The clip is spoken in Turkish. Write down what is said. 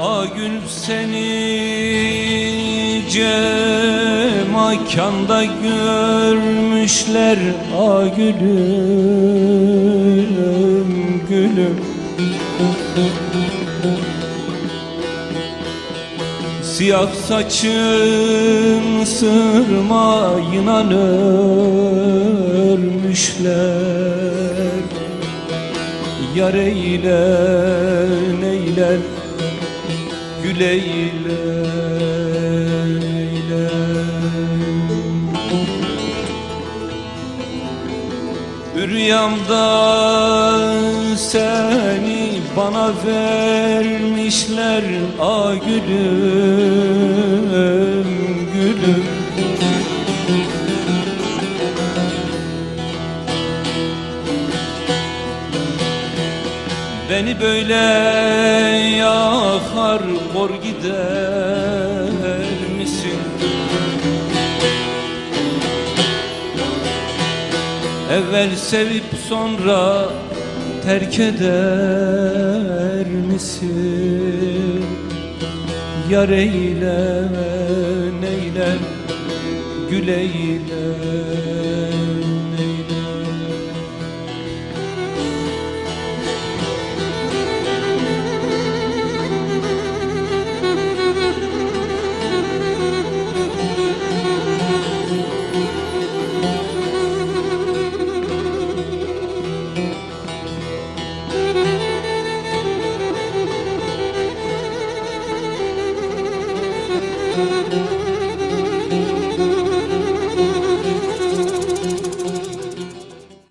Agül seni cemakanda görmüşler A gülüm gülüm. Siyah saçın sırmayla örmüşler Yar eylen eylen Gül eylen eylen Rüyamda seni bana vermişler a gülüm gülüm Beni böyle yakar kor gider misin? Evvel sevip sonra terk eder misin? Yar eylen eylen gül eylen